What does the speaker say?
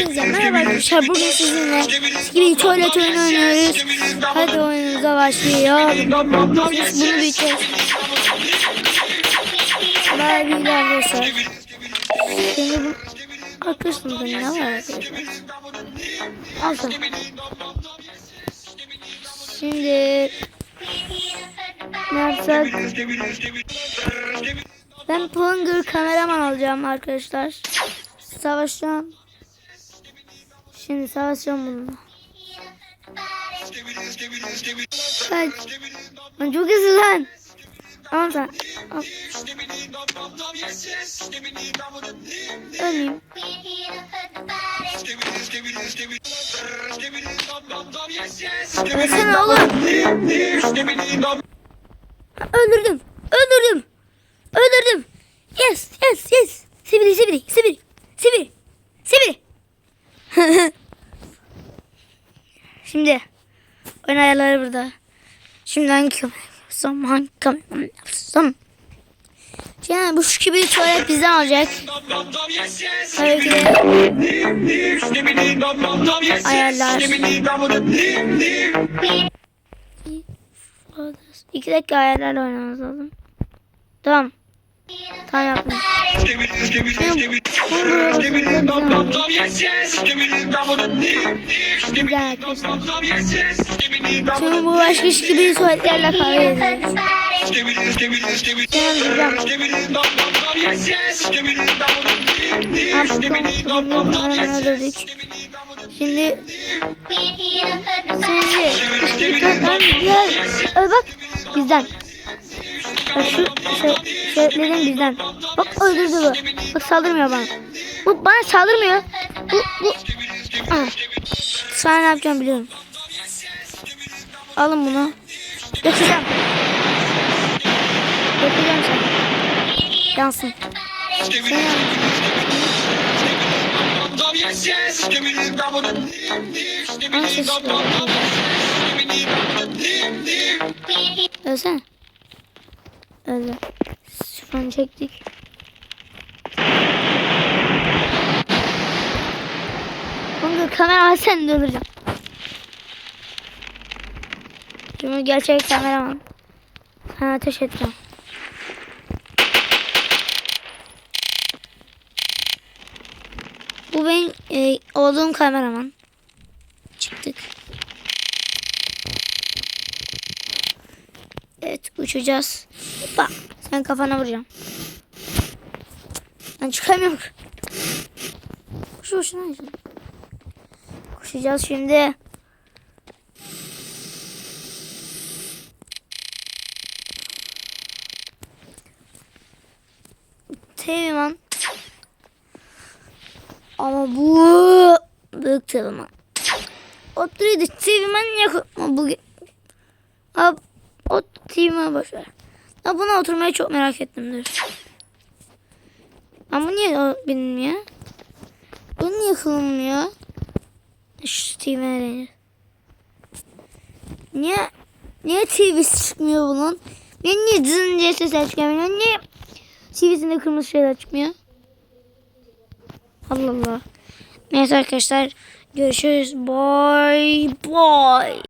Hepinize merhaba arkadaşlar. Bugün sizinle gibi tuvalet oyunu oynuyoruz. Hadi oyunumuza başlayalım. Bunu büyüteceğiz. Daha değil arkadaşlar. Şimdi bu arkadaşımda ne var arkadaşlar? Alsın. Şimdi ne yapsak? Ben Plunger kameraman olacağım arkadaşlar. Savaşacağım. Şimdi savaşacağım bununla. Kaç. Lan çok hızlı lan. Al sen. Al. Öleyim. Ölsene oğlum. Öldürdüm. Öldürdüm. Öldürdüm. Yes, yes, yes. Sibiri, sibiri, sibiri, sibiri, sibiri. Şimdi oyun ayarları burada. Şimdi hangi kamera yapsam, hangi kamera yapsam. Yani bu şu gibi tuvalet bizden alacak. Tabii ki de ayarlar. İki dakika ayarlarla oynamamız lazım. Tamam. Tamam yaptım. Güzel arkadaşlar. Şimdi bu başka iş gibi. Tamam güzel. öldürdük. Şimdi şimdi. Öl bak bizden. Bak şu şey, şeylerin bizden. Bak öldürdü bu. Bak saldırmıyor bana. Bu bana saldırmıyor. Bu bu. Ah. Sana ne yapacağım biliyorum. Alın bunu. Yakacağım. Yakacağım seni. Yansın. Sen Ölsene. Öldü. Şuradan çektik. Kanka kamera sen de öldüreceğim. Şimdi gerçek kameraman. Ha ateş edeceğim. Bu benim e, olduğum kameraman. Evet uçacağız. Hoppa. Sen kafana vuracağım. Ben çıkamıyorum. Koşu boşuna yaşadım. Koşacağız şimdi. Teğmen. Ama bu büyük teğmen. Oturuyordu teğmen yakın. Bu Abi o teğmen boşver. Ya buna oturmayı çok merak ettim dur. Ama niye o bilmiyor? Bu niye kılınmıyor? Şu teğmene denir. Niye Niye TV'si çıkmıyor bunun? Niye niye zın diye sesler çıkmıyor? Niye TV'sinde kırmızı şeyler çıkmıyor? Allah Allah. Neyse arkadaşlar görüşürüz. Bye bye.